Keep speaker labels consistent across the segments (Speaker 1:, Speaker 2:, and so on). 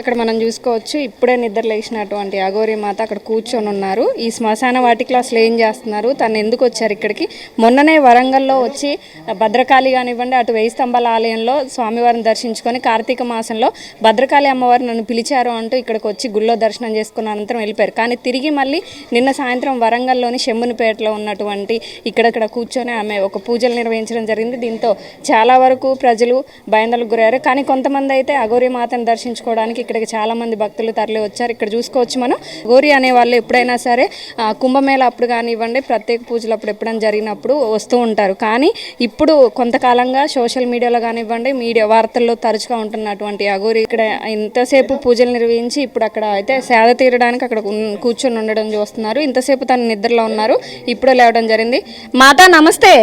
Speaker 1: ఇక్కడ మనం చూసుకోవచ్చు. ఇప్పుడే నిద్ర లేచినటువంటి అఘోరి మాత అక్కడ కూర్చొని ఉన్నారు. ఈ శ్మశాన వాటికలో అసలు ఏం చేస్తున్నారు? తను ఎందుకు వచ్చారు ఇక్కడికి? మొన్ననే వరంగల్లో వచ్చి భద్రకాళి కానివ్వండి అటు వెయ్యి స్తంభాల ఆలయంలో స్వామివారిని దర్శించుకొని కార్తీక మాసంలో భద్రకాళి అమ్మవారు నన్ను పిలిచారు అంటూ ఇక్కడికి వచ్చి గుళ్ళో దర్శనం చేసుకున్న అనంతరం వెళ్ళిపోయారు. కానీ తిరిగి మళ్ళీ నిన్న సాయంత్రం వరంగల్లోని షెమ్మునిపేటలో ఉన్నటువంటి ఇక్కడక్కడ కూర్చొని ఆమె ఒక పూజలు నిర్వహించడం జరిగింది. దీంతో చాలా వరకు ప్రజలు భయందలకు గురయ్యారు. కానీ కొంతమంది అయితే అఘోరి మాతను దర్శించుకోవడానికి ఇక్కడికి చాలా మంది భక్తులు తరలి వచ్చారు. ఇక్కడ చూసుకోవచ్చు మనం. గోరి అనే వాళ్ళు ఎప్పుడైనా సరే కుంభమేళ అప్పుడు కానివ్వండి ప్రత్యేక పూజలు అప్పుడు ఎప్పుడైనా జరిగినప్పుడు వస్తూ ఉంటారు. కానీ ఇప్పుడు కొంతకాలంగా సోషల్ మీడియాలో కానివ్వండి మీడియా వార్తల్లో తరచుగా ఉంటున్నటువంటి అఘోరి ఇక్కడ ఇంతసేపు పూజలు నిర్వహించి ఇప్పుడు అక్కడ అయితే సేద తీరడానికి అక్కడ ఉన్- కూర్చొని ఉండడం చూస్తున్నారు. ఇంతసేపు తను నిద్రలో ఉన్నారు. ఇప్పుడే లేవడం జరిగింది. మాతా నమస్తే.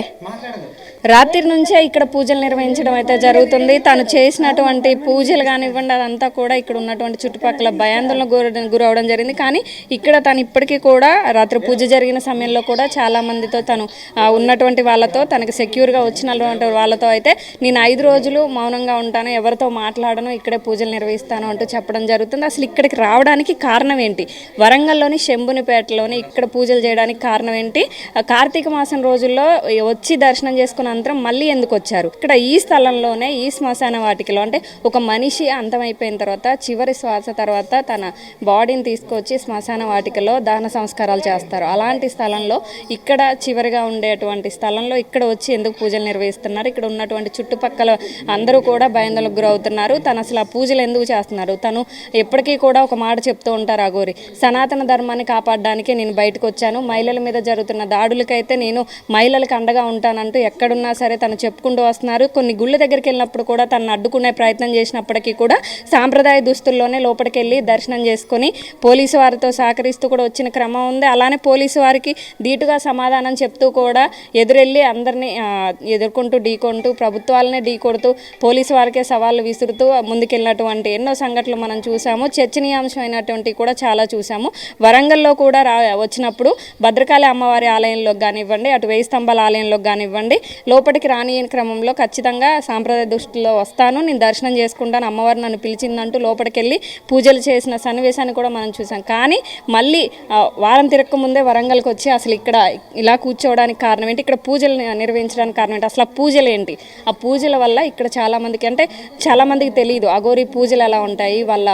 Speaker 1: రాత్రి నుంచే ఇక్కడ పూజలు నిర్వహించడం అయితే జరుగుతుంది. తను చేసినటువంటి పూజలు కానివ్వండి అదంతా కూడా ఇక్కడ ఉన్నటువంటి చుట్టుపక్కల భయాందోళన గుర గురవడం జరిగింది. కానీ ఇక్కడ తను ఇప్పటికీ కూడా రాత్రి పూజ జరిగిన సమయంలో కూడా చాలా మందితో తను ఉన్నటువంటి వాళ్ళతో తనకు సెక్యూర్గా వచ్చినటువంటి వాళ్ళతో అయితే నేను ఐదు రోజులు మౌనంగా ఉంటాను ఎవరితో మాట్లాడను ఇక్కడే పూజలు నిర్వహిస్తాను అంటూ చెప్పడం జరుగుతుంది. అసలు ఇక్కడికి రావడానికి కారణం ఏంటి? వరంగల్లోని శంభునిపేటలోని ఇక్కడ పూజలు చేయడానికి కారణం ఏంటి? కార్తీక మాసం రోజుల్లో వచ్చి దర్శనం చేసుకున్న అనంతరం మళ్ళీ ఎందుకు వచ్చారు? ఇక్కడ ఈ స్థలంలోనే ఈ శ్మశాన వాటికలో అంటే ఒక మనిషి అంతమైపోయిన తర్వాత చివరి శ్వాస తర్వాత తన బాడీని తీసుకొచ్చి శ్మశాన వాటికలో దాన సంస్కారాలు చేస్తారు. అలాంటి స్థలంలో ఇక్కడ చివరిగా ఉండేటువంటి స్థలంలో ఇక్కడ వచ్చి ఎందుకు పూజలు నిర్వహిస్తున్నారు? ఇక్కడ ఉన్నటువంటి చుట్టుపక్కల అందరూ కూడా భయందలకు గురవుతున్నారు. తను అసలు ఆ పూజలు ఎందుకు చేస్తున్నారు? తను ఎప్పటికీ కూడా ఒక మాట చెప్తూ ఉంటారు అగోరి సనాతన ధర్మాన్ని కాపాడడానికి నేను బయటకు వచ్చాను. మహిళల మీద జరుగుతున్న దాడులకైతే నేను మహిళలకు అండగా ఉంటానంటూ ఎక్కడున్న సరే తను చెప్పుకుంటూ వస్తున్నారు. కొన్ని గుళ్ళ దగ్గరికి వెళ్ళినప్పుడు కూడా తను అడ్డుకునే ప్రయత్నం చేసినప్పటికీ కూడా సాంప్రదాయ దుస్తుల్లోనే లోపలికి వెళ్ళి దర్శనం చేసుకొని పోలీసు వారితో సహకరిస్తూ కూడా వచ్చిన క్రమం ఉంది. అలానే పోలీసు వారికి ధీటుగా సమాధానం చెప్తూ కూడా ఎదురెళ్ళి అందరినీ ఎదుర్కొంటూ ఢీకొంటూ ప్రభుత్వాలనే ఢీకొడుతూ పోలీసు వారికే సవాళ్ళు విసురుతూ ముందుకెళ్ళినటువంటి ఎన్నో సంఘటనలు మనం చూసాము. చర్చనీయాంశమైనటువంటి కూడా చాలా చూసాము. వరంగల్లో కూడా రా వచ్చినప్పుడు భద్రకాళి అమ్మవారి ఆలయంలో కానివ్వండి అటు వేయి స్తంభాల ఆలయంలో కానివ్వండి లోపలికి రానియని క్రమంలో ఖచ్చితంగా సాంప్రదాయ దృష్టిలో వస్తాను. నేను దర్శనం చేసుకుంటాను. అమ్మవారు నన్ను పిలిచిందంటూ లోపలికి వెళ్ళి పూజలు చేసిన సన్నివేశాన్ని కూడా మనం చూసాం. కానీ మళ్ళీ వారం తిరక్క ముందే వరంగల్కి వచ్చి అసలు ఇక్కడ ఇలా కూర్చోవడానికి కారణం ఏంటి? ఇక్కడ పూజలు నిర్వహించడానికి కారణం ఏంటి? అసలు ఆ పూజలు ఏంటి? ఆ పూజల వల్ల ఇక్కడ చాలామందికి అంటే చాలామందికి తెలియదు అగోరి పూజలు ఎలా ఉంటాయి? వాళ్ళ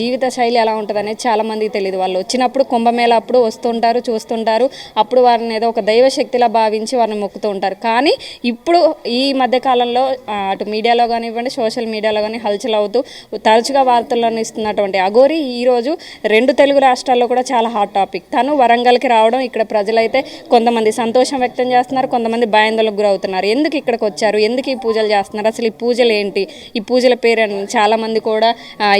Speaker 1: జీవిత శైలి ఎలా ఉంటుంది అనేది చాలామందికి తెలియదు వాళ్ళు వచ్చినప్పుడు కుంభమేళ అప్పుడు వస్తుంటారు చూస్తుంటారు. అప్పుడు వారిని ఏదో ఒక దైవ శక్తిలా భావించి వారిని మొక్కుతూ ఉంటారు. కానీ ఇప్పుడు ఈ మధ్యకాలంలో అటు మీడియాలో కానివ్వండి సోషల్ మీడియాలో కానీ హల్చల్ అవుతూ తరచుగా వార్తలను ఇస్తున్నటువంటి అఘోరి ఈరోజు రెండు తెలుగు రాష్ట్రాల్లో కూడా చాలా హాట్ టాపిక్ తను వరంగల్కి రావడం ఇక్కడ ప్రజలైతే కొంతమంది సంతోషం వ్యక్తం చేస్తున్నారు కొంతమంది భయాందోళనకు గురవుతున్నారు. ఎందుకు ఇక్కడికి వచ్చారు? ఎందుకు ఈ పూజలు చేస్తున్నారు? అసలు ఈ పూజలు ఏంటి? ఈ పూజల పేరు చాలామంది కూడా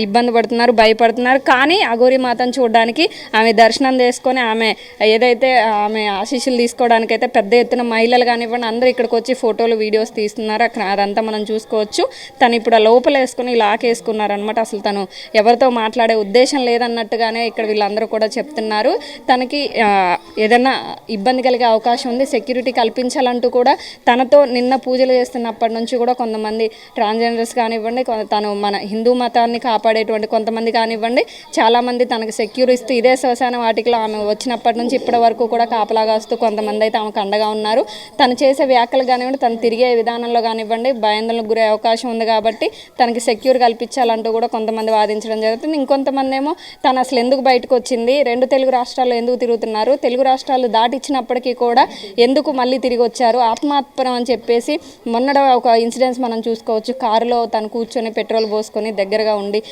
Speaker 1: ఇబ్బంది పడుతున్నారు భయపడుతున్నారు. కానీ అఘోరి మాతను చూడడానికి ఆమె దర్శనం చేసుకొని ఆమె ఏదైతే ఆమె ఆశీస్సులు తీసుకోవడానికి అయితే పెద్ద ఎత్తున మహిళలు కానివ్వండి అందరూ ఇక్కడికి వచ్చి ఫోటోలు వీడియోస్ తీస్తున్నారు. అక్కడ అదంతా మనం చూసుకోవచ్చు. తను ఇప్పుడు ఆ లోపల వేసుకుని లాక్ వేసుకున్నారు అనమాట అసలు తను ఎవరితో మాట్లాడే ఉద్దేశం లేదన్నట్టుగానే ఇక్కడ వీళ్ళందరూ కూడా చెప్తున్నారు. తనకి ఏదైనా ఇబ్బంది కలిగే అవకాశం ఉంది సెక్యూరిటీ కల్పించాలంటూ కూడా తనతో నిన్న పూజలు చేస్తున్నప్పటి నుంచి కూడా కొంతమంది ట్రాన్స్జెండర్స్ కానివ్వండి తను మన హిందూ మతాన్ని కాపాడేటువంటి కొంతమంది కానివ్వండి చాలామంది తనకు సెక్యూర్ ఇస్తూ ఇదే శ్మశాన వాటికలో ఆమె వచ్చినప్పటి నుంచి ఇప్పటి వరకు కూడా కాపలాగా వస్తూ కొంతమంది అయితే ఆమెకు అండగా ఉన్నారు. తను చేసే వ్యాఖ్యలు కానివ్వండి తను తిరిగే విధానంలో కానివ్వండి భయాందోళనకు గురే అవకాశం ఉంది కాబట్టి తనకి సెక్యూర్ కల్పించాలంటూ కూడా కొంతమంది వాదించడం జరుగుతుంది. ఇంకొంతమంది ఏమో తను అసలు ఎందుకు బయటకు వచ్చింది? రెండు తెలుగు రాష్ట్రాల్లో ఎందుకు తిరుగుతున్నారు? తెలుగు రాష్ట్రాలు దాటిచ్చినప్పటికీ కూడా ఎందుకు మళ్ళీ తిరిగి వచ్చారు? ఆత్మాత్పరం అని చెప్పేసి మొన్నడ ఒక ఇన్సిడెంట్స్ మనం చూసుకోవచ్చు. కారులో తను కూర్చొని పెట్రోల్ పోసుకొని దగ్గరగా ఉండి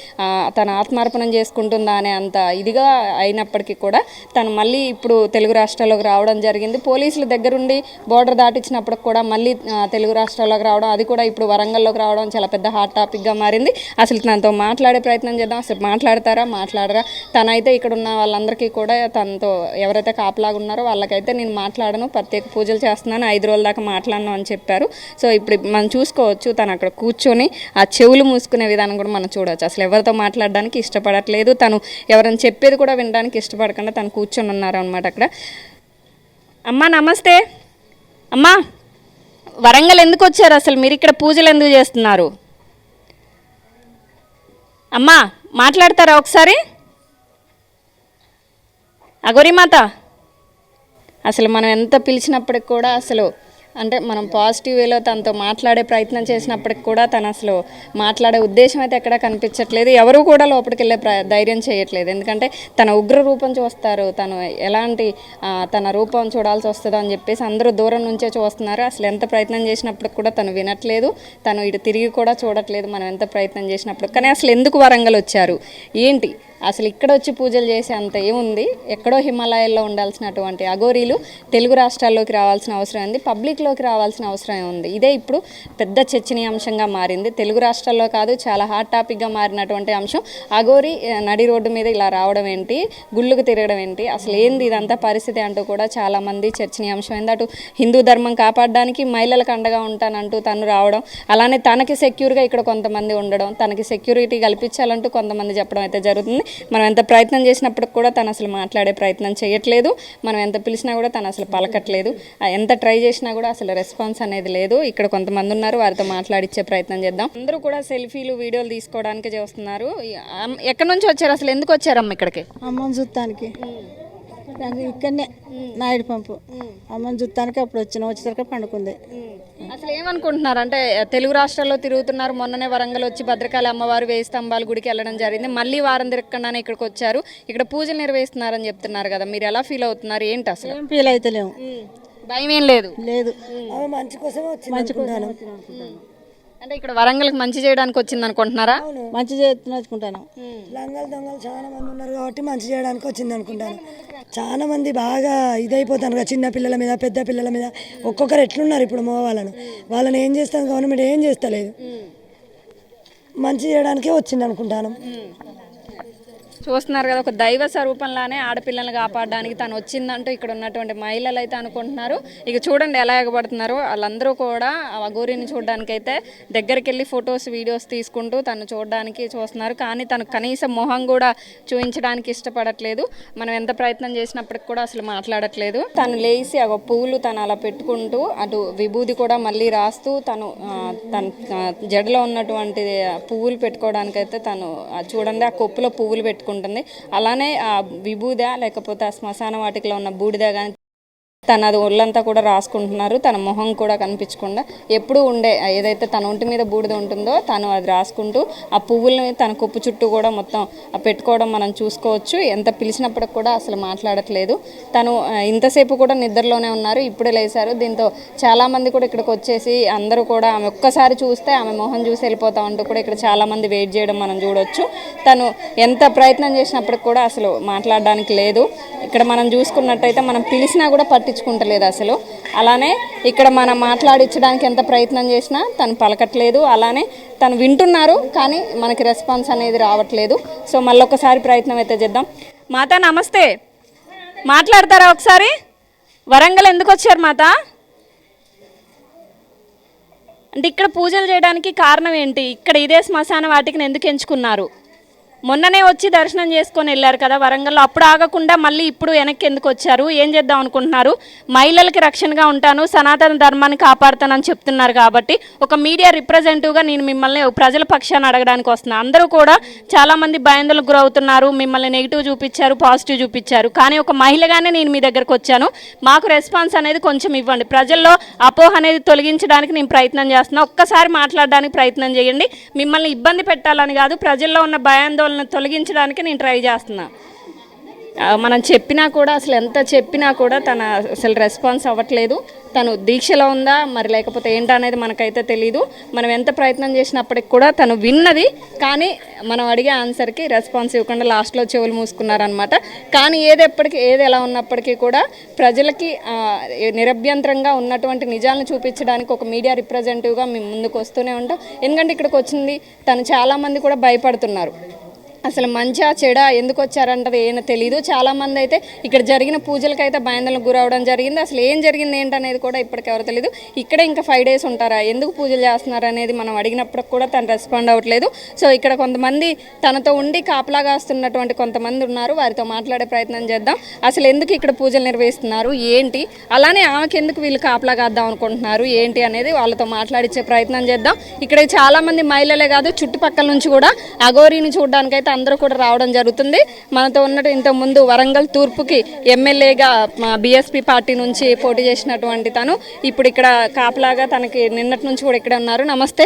Speaker 1: తను తన ఆత్మార్పణం చేసుకుంటుందా అనే అంత ఇదిగా అయినప్పటికీ కూడా తను మళ్ళీ ఇప్పుడు తెలుగు రాష్ట్రాల్లోకి రావడం జరిగింది. పోలీసుల దగ్గరుండి బోర్డర్ దాటించినప్పుడు కూడా మళ్ళీ తెలుగు రాష్ట్రాల్లోకి రావడం అది కూడా ఇప్పుడు వరంగల్లోకి రావడం చాలా పెద్ద హాట్ టాపిక్గా మారింది. అసలు తనతో మాట్లాడే ప్రయత్నం చేద్దాం. అసలు మాట్లాడతారా? మాట్లాడరా? తనైతే ఇక్కడ ఉన్న వాళ్ళందరికీ కూడా తనతో ఎవరైతే కాపలాగా ఉన్నారో వాళ్ళకైతే నేను మాట్లాడను. ప్రత్యేక పూజలు చేస్తున్నాను. ఐదు రోజుల దాకా మాట్లాడను అని చెప్పారు. సో ఇప్పుడు మనం చూసుకోవచ్చు తను అక్కడ కూర్చొని ఆ చెవులు మూసుకునే విధానం కూడా మనం చూడవచ్చు. అసలు ఎవరితో మాట్లాడడానికి ఇష్టపడట్లేదు. తను ఎవరైనా చెప్పేది కూడా వినడానికి ఇష్టపడకుండా తను కూర్చొని ఉన్నారు అనమాట అక్కడ. అమ్మా నమస్తే. అమ్మా! వరంగల్ ఎందుకు వచ్చారు అసలు? మీరు ఇక్కడ పూజలు ఎందుకు చేస్తున్నారు? అమ్మా మాట్లాడతారా ఒకసారి? అగోరి మాత అసలు మనం ఎంత పిలిచినప్పటికి కూడా అసలు అంటే మనం పాజిటివ్ వేలో తనతో మాట్లాడే ప్రయత్నం చేసినప్పటికి కూడా తను అసలు మాట్లాడే ఉద్దేశం అయితే ఎక్కడా కనిపించట్లేదు. ఎవరు కూడా లోపలికి వెళ్ళే ప్ర ధైర్యం చేయట్లేదు. ఎందుకంటే తన ఉగ్ర రూపం చూస్తారు. తను ఎలాంటి తన రూపం చూడాల్సి వస్తుందో అని చెప్పేసి అందరూ దూరం నుంచే చూస్తున్నారు. అసలు ఎంత ప్రయత్నం చేసినప్పటికి కూడా తను వినట్లేదు. తను ఇటు తిరిగి కూడా చూడట్లేదు. మనం ఎంత ప్రయత్నం చేసినప్పుడు. కానీ అసలు ఎందుకు వరంగల్ వచ్చారు? ఏంటి? అసలు ఇక్కడ వచ్చి పూజలు చేసే అంత ఏముంది? ఎక్కడో హిమాలయాల్లో ఉండాల్సినటువంటి అఘోరీలు తెలుగు రాష్ట్రాల్లోకి రావాల్సిన అవసరం ఉంది పబ్లిక్లోకి రావాల్సిన అవసరం ఉంది. ఇదే ఇప్పుడు పెద్ద చర్చనీయాంశంగా మారింది. తెలుగు రాష్ట్రాల్లో కాదు చాలా హాట్ టాపిక్గా మారినటువంటి అంశం అఘోరి నడి రోడ్డు మీద ఇలా రావడం ఏంటి? గుళ్ళుకు తిరగడం ఏంటి? అసలు ఏంది ఇదంతా పరిస్థితి అంటూ కూడా చాలామంది చర్చనీయాంశం అయింది అటు హిందూ ధర్మం కాపాడడానికి మహిళలకు అండగా ఉంటానంటూ తను రావడం అలానే తనకి సెక్యూర్గా ఇక్కడ కొంతమంది ఉండడం తనకి సెక్యూరిటీ కల్పించాలంటూ కొంతమంది చెప్పడం అయితే జరుగుతుంది. మనం ఎంత ప్రయత్నం చేసినప్పటికి కూడా తను అసలు మాట్లాడే ప్రయత్నం చేయట్లేదు. మనం ఎంత పిలిచినా కూడా తను అసలు పలకట్లేదు. ఎంత ట్రై చేసినా కూడా అసలు రెస్పాన్స్ అనేది లేదు. ఇక్కడ కొంతమంది ఉన్నారు వారితో మాట్లాడిచ్చే ప్రయత్నం చేద్దాం. అందరూ కూడా సెల్ఫీలు వీడియోలు తీసుకోవడానికి చేస్తున్నారు. ఎక్కడి నుంచి వచ్చారు? అసలు ఎందుకు వచ్చారమ్మ ఇక్కడికి?
Speaker 2: అమ్మని చూస్తానికి నాకు ఇక్కడనే నాయుడు పంపు. అమ్మని చూస్తానికి అప్పుడు వచ్చిన వచ్చేసరికి పండుకుంది.
Speaker 1: అసలు ఏమనుకుంటున్నారు? అంటే తెలుగు రాష్ట్రాల్లో తిరుగుతున్నారు. మొన్ననే వరంగల్ వచ్చి భద్రకాళి అమ్మవారు వేయి స్తంభాల గుడికి వెళ్ళడం జరిగింది. మళ్ళీ వారం తిరగకుండానే ఇక్కడికి వచ్చారు. ఇక్కడ పూజలు నిర్వహిస్తున్నారని చెప్తున్నారు కదా మీరు ఎలా ఫీల్ అవుతున్నారు? ఏంటి అసలు?
Speaker 2: ఏం ఫీల్ అయితలేము.
Speaker 1: భయం ఏం లేదు.
Speaker 2: లేదు.
Speaker 3: మంచి కోసమే వచ్చింది
Speaker 2: మంచి కోసం
Speaker 1: అంటే ఇక్కడ వరంగల్కి మంచి చేయడానికి వచ్చింది అనుకుంటున్నారా?
Speaker 2: మంచి చేస్తున్నట్టుకుంటాను.
Speaker 3: లంగలు దొంగలు చాలా మంది ఉన్నారు కాబట్టి మంచి చేయడానికి వచ్చింది అనుకుంటాను. చాలా మంది బాగా ఇదైపోతారు కదా చిన్న పిల్లల మీద పెద్ద పిల్లల మీద. ఒక్కొక్కరు ఎట్లున్నారు ఇప్పుడు మగ వాళ్ళను? వాళ్ళని ఏం చేస్తాం? గవర్నమెంట్ ఏం చేస్తలేదు. మంచి చేయడానికే వచ్చింది అనుకుంటాను.
Speaker 1: చూస్తున్నారు కదా ఒక దైవ స్వరూపంలానే ఆడపిల్లల్ని కాపాడడానికి తను వచ్చిందంటూ ఇక్కడ ఉన్నటువంటి మహిళలు అయితే అనుకుంటున్నారు. ఇక చూడండి ఎలా ఎగబడుతున్నారో. వాళ్ళందరూ కూడా ఆ గోరిని చూడడానికి అయితే దగ్గరికి వెళ్ళి ఫొటోస్ వీడియోస్ తీసుకుంటూ తను చూడడానికి చూస్తున్నారు. కానీ తను కనీసం మొహం కూడా చూపించడానికి ఇష్టపడట్లేదు. మనం ఎంత ప్రయత్నం చేసినప్పటికి కూడా అసలు మాట్లాడట్లేదు. తను లేచి ఆ పువ్వులు తను అలా పెట్టుకుంటూ అటు విభూది కూడా మళ్ళీ రాస్తూ తను తన జడలో ఉన్నటువంటి పువ్వులు పెట్టుకోవడానికైతే తను చూడండి ఆ కొప్పులో పువ్వులు ఉంటుంది అలానే ఆ విభూద లేకపోతే ఆ శ్మశాన వాటికలో ఉన్న బూడిద కానీ తనది ఒళ్ళంతా కూడా రాసుకుంటున్నారు. తన మొహం కూడా కనిపించకుండా ఎప్పుడు ఉండే ఏదైతే తన ఒంటి మీద బూడిద ఉంటుందో తను అది రాసుకుంటూ ఆ పువ్వుల్ని తన కుప్పు చుట్టూ కూడా మొత్తం పెట్టుకోవడం మనం చూసుకోవచ్చు. ఎంత పిలిచినప్పటికి కూడా అసలు మాట్లాడట్లేదు. తను ఇంతసేపు కూడా నిద్రలోనే ఉన్నారు. ఇప్పుడే లేచారు. దీంతో చాలామంది కూడా ఇక్కడికి వచ్చేసి అందరూ కూడా ఆమె ఒక్కసారి చూస్తే ఆమె మొహం చూసి వెళ్ళిపోతా ఉంటూ కూడా ఇక్కడ చాలామంది వెయిట్ చేయడం మనం చూడొచ్చు. తను ఎంత ప్రయత్నం చేసినప్పటికి కూడా అసలు మాట్లాడడానికి లేదు. ఇక్కడ మనం చూసుకున్నట్టయితే మనం పిలిచినా కూడా పట్టించుకుంటలేదు అసలు. అలానే ఇక్కడ మనం మాట్లాడించడానికి ఎంత ప్రయత్నం చేసినా తను పలకట్లేదు. అలానే తను వింటున్నారు కానీ మనకి రెస్పాన్స్ అనేది రావట్లేదు. సో మళ్ళొకసారి ప్రయత్నం అయితే చేద్దాం. మాత నమస్తే. మాట్లాడతారా ఒకసారి? వరంగల్ ఎందుకు వచ్చారు మాత? అంటే ఇక్కడ పూజలు చేయడానికి కారణం ఏంటి? ఇక్కడ ఇదే శ్మశాన వాటికి ఎందుకు ఎంచుకున్నారు? మొన్ననే వచ్చి దర్శనం చేసుకొని వెళ్ళారు కదా వరంగల్లో. అప్పుడు ఆగకుండా మళ్ళీ ఇప్పుడు వెనక్కి ఎందుకు వచ్చారు? ఏం చేద్దాం అనుకుంటున్నారు? మహిళలకి రక్షణగా ఉంటాను సనాతన ధర్మాన్ని కాపాడుతానని చెప్తున్నారు కాబట్టి ఒక మీడియా రిప్రజెంటివ్గా నేను మిమ్మల్ని ప్రజల పక్షాన్ని అడగడానికి వస్తున్నాను అందరూ కూడా చాలామంది భయాందోళనకు గురవుతున్నారు మిమ్మల్ని నెగిటివ్ చూపించారు పాజిటివ్ చూపించారు. కానీ ఒక మహిళగానే నేను మీ దగ్గరకు వచ్చాను. మాకు రెస్పాన్స్ అనేది కొంచెం ఇవ్వండి. ప్రజల్లో అపోహ అనేది తొలగించడానికి నేను ప్రయత్నం చేస్తున్నాను ఒక్కసారి మాట్లాడడానికి ప్రయత్నం చేయండి. మిమ్మల్ని ఇబ్బంది పెట్టాలని కాదు ప్రజల్లో ఉన్న భయాందోళన తొలగించడానికి నేను ట్రై చేస్తున్నా. మనం చెప్పినా కూడా అసలు ఎంత చెప్పినా కూడా తన అసలు రెస్పాన్స్ అవ్వట్లేదు. తను దీక్షలో ఉందా? మరి లేకపోతే ఏంటనేది మనకైతే తెలియదు మనం ఎంత ప్రయత్నం చేసినప్పటికి కూడా తను విన్నది కానీ మనం అడిగే ఆన్సర్కి రెస్పాన్స్ ఇవ్వకుండా లాస్ట్లో చెవులు మూసుకున్నారనమాట కానీ ఏది ఎప్పటికీ ఏది ఎలా ఉన్నప్పటికీ కూడా ప్రజలకి నిరభ్యంతరంగా ఉన్నటువంటి నిజాలను చూపించడానికి ఒక మీడియా రిప్రజెంటేటివ్గా మేము ముందుకు వస్తూనే ఉంటాం. ఎందుకంటే ఇక్కడికి వచ్చింది తను చాలామంది కూడా భయపడుతున్నారు. అసలు మంచిగా చెడా ఎందుకు వచ్చారంటది ఏమైనా తెలియదు చాలా మంది అయితే ఇక్కడ జరిగిన పూజలకైతే భయందలకు గురవడం జరిగింది. అసలు ఏం జరిగింది ఏంటనేది కూడా ఇప్పటికెవరు తెలియదు ఇక్కడే ఇంకా ఫైవ్ డేస్ ఉంటారా? ఎందుకు పూజలు చేస్తున్నారు అనేది మనం అడిగినప్పుడు కూడా తను రెస్పాండ్ అవ్వట్లేదు. సో ఇక్కడ కొంతమంది తనతో ఉండి కాపలా కాస్తున్నటువంటి కొంతమంది ఉన్నారు. వారితో మాట్లాడే ప్రయత్నం చేద్దాం. అసలు ఎందుకు ఇక్కడ పూజలు నిర్వహిస్తున్నారు? ఏంటి? అలానే ఆమెకి ఎందుకు వీళ్ళు కాపలా కాద్దాం అనుకుంటున్నారు? ఏంటి అనేది వాళ్ళతో మాట్లాడించే ప్రయత్నం చేద్దాం. ఇక్కడ చాలా మంది మహిళలే కాదు చుట్టుపక్కల నుంచి కూడా అఘోరీని చూడడానికైతే అయితే అందరూ కూడా రావడం జరుగుతుంది. మనతో ఉన్నట్టు ఇంత ముందు వరంగల్ తూర్పుకి ఎమ్మెల్యేగా బీఎస్పీ పార్టీ నుంచి పోటీ చేసినటువంటి తను ఇప్పుడు ఇక్కడ కాపలాగా తనకి నిన్నటి నుంచి కూడా ఇక్కడ ఉన్నారు. నమస్తే.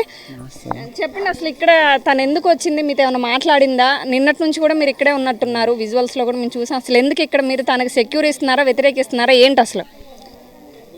Speaker 1: చెప్పండి అసలు ఇక్కడ తను ఎందుకు వచ్చింది? మీతో ఏమైనా మాట్లాడిందా? నిన్నటి నుంచి కూడా మీరు ఇక్కడే ఉన్నట్టున్నారు. విజువల్స్లో కూడా మేము చూసాం. అసలు ఎందుకు ఇక్కడ మీరు తనకి సెక్యూర్ ఇస్తున్నారా వ్యతిరేకిస్తున్నారా? ఏంటి అసలు?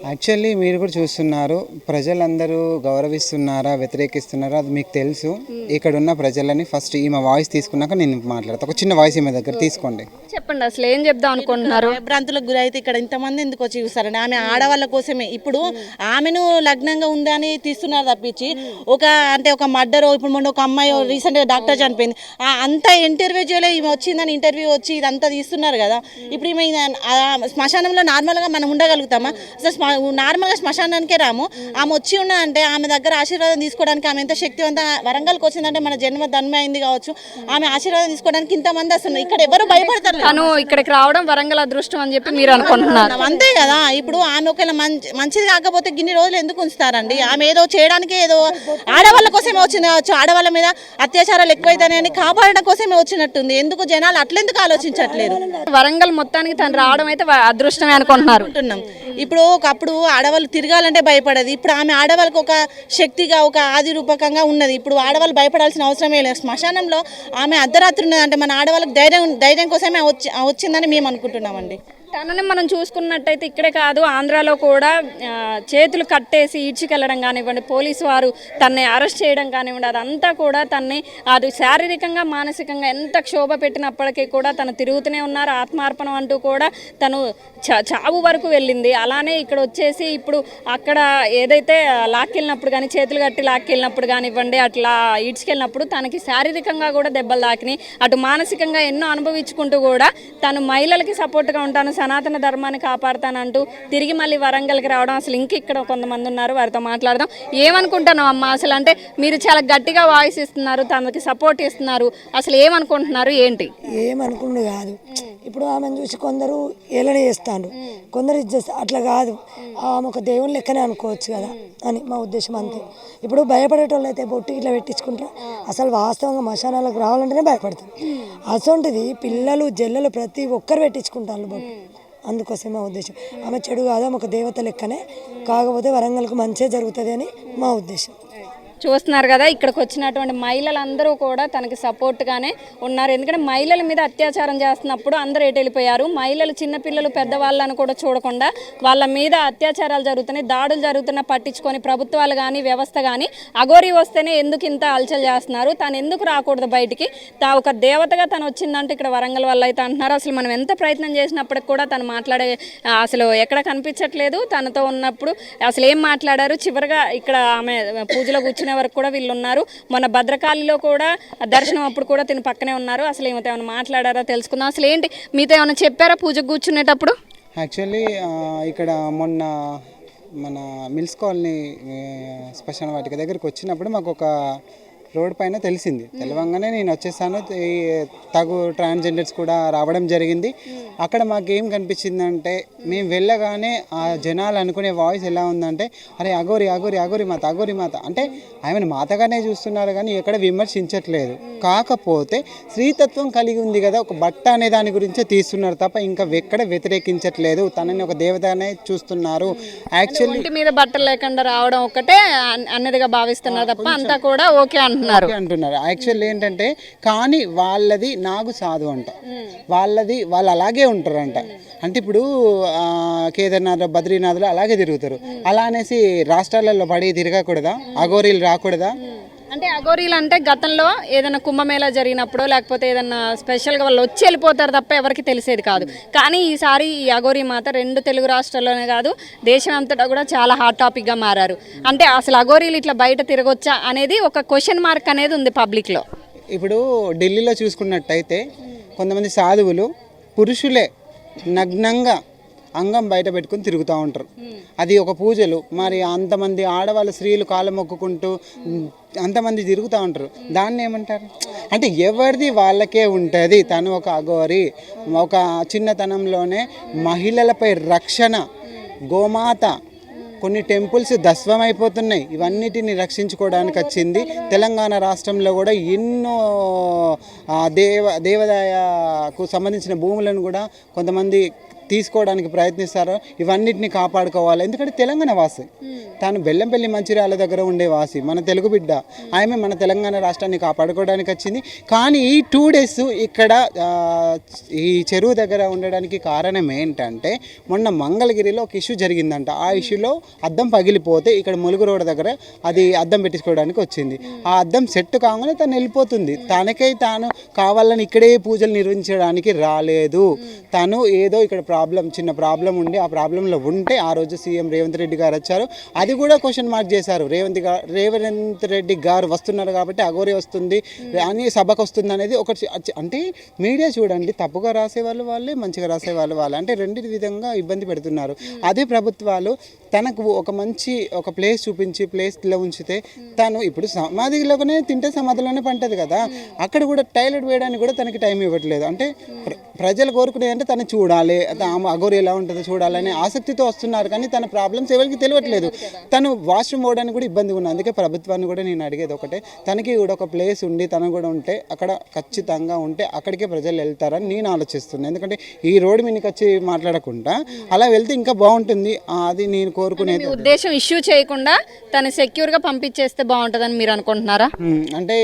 Speaker 4: యాక్చువల్లీ మీరు కూడా చూస్తున్నారు. ప్రజలందరూ గౌరవిస్తున్నారా వ్యతిరేకిస్తున్నారా అది మీకు తెలుసు. ఇక్కడ ఉన్న ప్రజలని ఫస్ట్ ఈమె వాయిస్ తీసుకున్నాక నేను మాట్లాడతా. ఒక చిన్న వాయిస్ ఈమె దగ్గర తీసుకోండి.
Speaker 1: చెప్పండి అసలు ఏం చెప్దాం అనుకుంటున్నారు?
Speaker 5: భ్రాంతులకు గురైతే ఇక్కడ ఇంతమంది ఎందుకు వచ్చి చూస్తారండి? ఆమె ఆడవాళ్ళ కోసమే. ఇప్పుడు ఆమెను లగ్నంగా ఉందని తీస్తున్నారు తప్పించి ఒక అంటే ఒక మర్డర్ ఇప్పుడు మొన్న ఒక అమ్మాయి రీసెంట్గా డాక్టర్ చనిపోయింది. ఆ అంత ఇంటర్వ్యూ చేయలే ఈమె వచ్చిందని ఇంటర్వ్యూ వచ్చి ఇదంతా తీస్తున్నారు కదా. ఇప్పుడు ఈమె ఇద- ఆ శ్మశానంలో నార్మల్గా మనం ఉండగలుగుతామా? అసలు నార్మల్గా శ్మశానానికే రాము. ఆమె వచ్చి ఉన్నదంటే ఆమె దగ్గర ఆశీర్వాదం తీసుకోవడానికి ఆమె ఎంత శక్తివంత వరంగల్కి వచ్చిందంటే మన జన్మ ధన్మ అయింది కావచ్చు. ఆమె ఆశీర్వాదం తీసుకోవడానికి ఇంతమంది వస్తున్నారు. ఇక్కడ ఎవరు భయపడతారు?
Speaker 1: తను ఇక్కడికి రావడం వరంగల్ అదృష్టం అని చెప్పి మీరు అనుకుంటున్నారు.
Speaker 5: అంతే కదా. ఇప్పుడు ఆమె ఒకవేళ మంచి మంచిది కాకపోతే గిన్ని రోజులు ఎందుకు ఉంచుతారండి? ఆమె ఏదో చేయడానికి ఏదో ఆడవాళ్ళ కోసమే వచ్చింది కావచ్చు. ఆడవాళ్ళ మీద అత్యాచారాలు ఎక్కువైతాయని కాపాడడం కోసమే వచ్చినట్టుంది. ఎందుకు జనాలు అట్లెందుకు ఆలోచించట్లేరు
Speaker 1: వరంగల్ మొత్తానికి తను రావడం అయితే అదృష్టమే అనుకుంటున్నారు.
Speaker 5: అనుకుంటున్నాం. ఇప్పుడు ఒకప్పుడు ఆడవాళ్ళు తిరగాలంటే భయపడదు. ఇప్పుడు ఆమె ఆడవాళ్ళకి ఒక శక్తిగా ఒక ఆది రూపకంగా ఉన్నది. ఇప్పుడు ఆడవాళ్ళు భయపడాల్సిన అవసరమే లేదు. శ్మశానంలో ఆమె అర్ధరాత్రి ఉన్నదంటే మన ఆడవాళ్ళకి ధైర్యం ధైర్యం కోసమే వచ్చి వచ్చిందని మేము అనుకుంటున్నామండి.
Speaker 1: తనని మనం చూసుకున్నట్టయితే ఇక్కడే కాదు ఆంధ్రాలో కూడా చేతులు కట్టేసి ఈడ్చుకెళ్ళడం కానివ్వండి పోలీసు వారు తన్ని అరెస్ట్ చేయడం కానివ్వండి అదంతా కూడా తన్ని అది శారీరకంగా మానసికంగా ఎంత క్షోభ పెట్టినప్పటికీ కూడా తను తిరుగుతూనే ఉన్నారు. ఆత్మార్పణం అంటూ కూడా తను చావు వరకు వెళ్ళింది. అలానే ఇక్కడ వచ్చేసి ఇప్పుడు అక్కడ ఏదైతే లాక్కెళ్ళినప్పుడు కానీ చేతులు కట్టి లాక్కెళ్ళినప్పుడు కానివ్వండి అట్లా ఈడ్చుకెళ్ళినప్పుడు తనకి శారీరకంగా కూడా దెబ్బలు తాకినాయి. అటు మానసికంగా ఎన్నో అనుభవించుకుంటూ కూడా తను మహిళలకి సపోర్ట్గా ఉంటాను సనాతన ధర్మాన్ని కాపాడుతానంటూ తిరిగి మళ్ళీ వరంగల్కి రావడం అసలు ఇంక ఇక్కడ కొంతమంది ఉన్నారు వారితో మాట్లాడదాం. ఏమనుకుంటున్నాం అమ్మ అసలు? అంటే మీరు చాలా గట్టిగా వాయిస్ ఇస్తున్నారు తనకి సపోర్ట్ ఇస్తున్నారు. అసలు ఏమనుకుంటున్నారు ఏంటి?
Speaker 3: ఏమనుకున్నాడు కాదు. ఇప్పుడు ఆమెను చూసి కొందరు ఏలన చేస్తాను కొందరు ఇది అట్లా కాదు. ఆమె ఒక దేవుని లెక్కనే అనుకోవచ్చు కదా అని మా ఉద్దేశం అంతే. ఇప్పుడు భయపడేటోళ్ళు అయితే బొట్టు ఇట్లా పెట్టించుకుంటారు అసలు వాస్తవంగా మశానాలకు రావాలంటేనే భయపడతాం అసొంటిది పిల్లలు జల్లలు ప్రతి ఒక్కరు పెట్టించుకుంటారు బొట్టు. అందుకోసం మా ఉద్దేశం. ఆమె చెడు కాదు ఆమె ఒక దేవత లెక్కనే. కాకపోతే వరంగల్కి మంచిగా జరుగుతుంది అని మా ఉద్దేశం.
Speaker 1: చూస్తున్నారు కదా ఇక్కడికి వచ్చినటువంటి మహిళలందరూ కూడా తనకి సపోర్ట్గానే ఉన్నారు. ఎందుకంటే మహిళల మీద అత్యాచారం చేస్తున్నప్పుడు అందరూ ఎటు వెళ్ళిపోయారు? మహిళలు చిన్నపిల్లలు పెద్దవాళ్ళని కూడా చూడకుండా వాళ్ళ మీద అత్యాచారాలు జరుగుతున్నాయి దాడులు జరుగుతున్నా పట్టించుకొని ప్రభుత్వాలు కానీ వ్యవస్థ కానీ అఘోరి వస్తేనే ఎందుకు ఇంత అలచలు చేస్తున్నారు? తను ఎందుకు రాకూడదు బయటికి? తా ఒక దేవతగా తను వచ్చిందంటే ఇక్కడ వరంగల్ వల్ల అయితే అంటున్నారు. అసలు మనం ఎంత ప్రయత్నం చేసినప్పటికి కూడా తను మాట్లాడే అసలు ఎక్కడ కనిపించట్లేదు. తనతో ఉన్నప్పుడు అసలు ఏం మాట్లాడారు? చివరిగా ఇక్కడ ఆమె పూజలో కూర్చుని వరకు కూడా వీళ్ళు ఉన్నారు మన భద్రకాళిలో కూడా దర్శనం అప్పుడు కూడా తిని పక్కనే ఉన్నారు. అసలు ఏమైతే ఏమైనా మాట్లాడారో తెలుసుకుందాం. అసలు ఏంటి? మీతో ఏమైనా చెప్పారా పూజకు కూర్చునేటప్పుడు?
Speaker 4: యాక్చువల్లీ ఇక్కడ మొన్న మన మిల్స్ కాలనీ ఆ, శ్మశాన వాటిక దగ్గరికి వచ్చినప్పుడు మాకు ఒక రోడ్ పైన తెలిసింది. తెలవంగానే నేను వచ్చేసాను. ఈ తగు ట్రాన్స్జెండర్స్ కూడా రావడం జరిగింది. అక్కడ మాకేం కనిపించిందంటే మేము వెళ్ళగానే ఆ జనాలు అనుకునే వాయిస్ ఎలా ఉందంటే అరే అగోరి అగోరి అగోరి మాత అగోరి మాత. అంటే ఆమెను మాతగానే చూస్తున్నారు కానీ ఎక్కడ విమర్శించట్లేదు. కాకపోతే స్త్రీతత్వం కలిగి ఉంది కదా ఒక బట్ట అనే దాని గురించే తీస్తున్నారు తప్ప ఇంకా ఎక్కడ వ్యతిరేకించట్లేదు. తనని ఒక దేవతనే చూస్తున్నారు. యాక్చువల్లీ
Speaker 1: మీద బట్టలు లేకుండా రావడం ఒకటే అన్- అన్నదిగా భావిస్తున్నారు తప్ప అంతా కూడా ఓకే అంటున్నారు.
Speaker 4: అంటున్నారు. యాక్చువల్ ఏంటంటే కానీ వాళ్ళది నాకు సాధు అంట. వాళ్ళది వాళ్ళు అలాగే ఉంటారంట. అంటే ఇప్పుడు కేదార్నాథ్ బద్రీనాథ్లో అలాగే తిరుగుతారు. అలా అనేసి రాష్ట్రాలలో పడి తిరగకూడదా? అఘోరీలు రాకూడదా?
Speaker 1: అంటే అఘోరీలు అంటే గతంలో ఏదైనా కుంభమేళా జరిగినప్పుడు లేకపోతే ఏదైనా స్పెషల్గా వాళ్ళు వచ్చి వెళ్ళిపోతారు తప్ప ఎవరికి తెలిసేది కాదు. కానీ ఈసారి ఈ అఘోరీ మాత రెండు తెలుగు రాష్ట్రాల్లోనే కాదు దేశం అంతటా కూడా చాలా హాట్ టాపిక్గా మారారు. అంటే అసలు అఘోరీలు ఇట్లా బయట తిరగొచ్చా అనేది ఒక క్వశ్చన్ మార్క్ అనేది ఉంది పబ్లిక్లో
Speaker 4: ఇప్పుడు ఢిల్లీలో చూసుకున్నట్టయితే కొంతమంది సాధువులు పురుషులే నగ్నంగా అంగం బయట పెట్టుకుని తిరుగుతూ ఉంటారు. అది ఒక పూజలు. మరి అంతమంది ఆడవాళ్ళ స్త్రీలు కాళ్ళు మొక్కుకుంటూ అంతమంది తిరుగుతూ ఉంటారు. దాన్ని ఏమంటారు? అంటే ఎవరిది వాళ్ళకే ఉంటుంది. తను ఒక అఘోరి. ఒక చిన్నతనంలోనే మహిళలపై రక్షణ గోమాత. కొన్ని టెంపుల్స్ దస్వం అయిపోతున్నాయి ఇవన్నిటిని రక్షించుకోవడానికి వచ్చింది. తెలంగాణ రాష్ట్రంలో కూడా ఎన్నో దేవ దేవాదాయకు సంబంధించిన భూములను కూడా కొంతమంది తీసుకోవడానికి ప్రయత్నిస్తారు ఇవన్నిటిని కాపాడుకోవాలి. ఎందుకంటే తెలంగాణ వాసి. తాను బెల్లంపల్లి మంచిర్యాల దగ్గర ఉండే వాసి మన తెలుగు బిడ్డ. ఆమె మన తెలంగాణ రాష్ట్రాన్ని కాపాడుకోవడానికి వచ్చింది. కానీ ఈ టూ డేస్ ఇక్కడ ఈ చెరువు దగ్గర ఉండడానికి కారణం ఏంటంటే మొన్న మంగళగిరిలో ఒక ఇష్యూ జరిగిందంట. ఆ ఇష్యూలో అద్దం పగిలిపోతే ఇక్కడ ములుగు రోడ్ దగ్గర అది అద్దం పెట్టించుకోవడానికి వచ్చింది. ఆ అద్దం సెట్ కాగానే తను వెళ్ళిపోతుంది. తనకై తాను కావాలని ఇక్కడే పూజలు నిర్వహించడానికి రాలేదు. తను ఏదో ఇక్కడ ప్రాబ్లం చిన్న ప్రాబ్లం ఉండి ఆ ప్రాబ్లంలో ఉంటే ఆ రోజు సీఎం రేవంత్ రెడ్డి గారు వచ్చారు. అది కూడా క్వశ్చన్ మార్క్ చేశారు. రేవంత్గా రేవంత్ రెడ్డి గారు వస్తున్నారు కాబట్టి అగోరి వస్తుంది అని సభకు వస్తుంది అనేది ఒక అంటే మీడియా చూడండి తప్పుగా రాసే వాళ్ళు వాళ్ళే మంచిగా రాసే వాళ్ళు వాళ్ళే అంటే రెండు విధంగా ఇబ్బంది పెడుతున్నారు. అదే ప్రభుత్వాలు తనకు ఒక మంచి ఒక ప్లేస్ చూపించి ప్లేస్లో ఉంచితే తను ఇప్పుడు సమాధిలోనే తింటే సమాధిలోనే పంటది కదా. అక్కడ కూడా టైలెట్ వేయడానికి కూడా తనకి టైం ఇవ్వట్లేదు. అంటే ప్ర- ప్రజలు కోరుకునేది అంటే తను చూడాలి ఆమె అగోరి ఎలా ఉంటుందో చూడాలని ఆసక్తితో వస్తున్నారు కానీ తన ప్రాబ్లమ్స్ ఎవరికి తెలియట్లేదు. తను వాష్రూమ్ పోవడానికి కూడా ఇబ్బందిగా ఉంది. అందుకే ప్రభుత్వాన్ని కూడా నేను అడిగేది ఒకటే. తనకి కూడా ఒక ప్లేస్ ఉండి తను కూడా ఉంటే అక్కడ ఖచ్చితంగా ఉంటే అక్కడికే ప్రజలు వెళ్తారని నేను ఆలోచిస్తున్నాను. ఎందుకంటే ఈ రోడ్డు మీదకి వచ్చి మాట్లాడకుండా అలా వెళ్తే ఇంకా బాగుంటుంది. అది నేను కోరుకునేది.
Speaker 1: ఉద్దేశం ఇష్యూ చేయకుండా తను సెక్యూర్గా పంపించేస్తే బాగుంటుందని మీరు అనుకుంటున్నారా.
Speaker 4: అంటే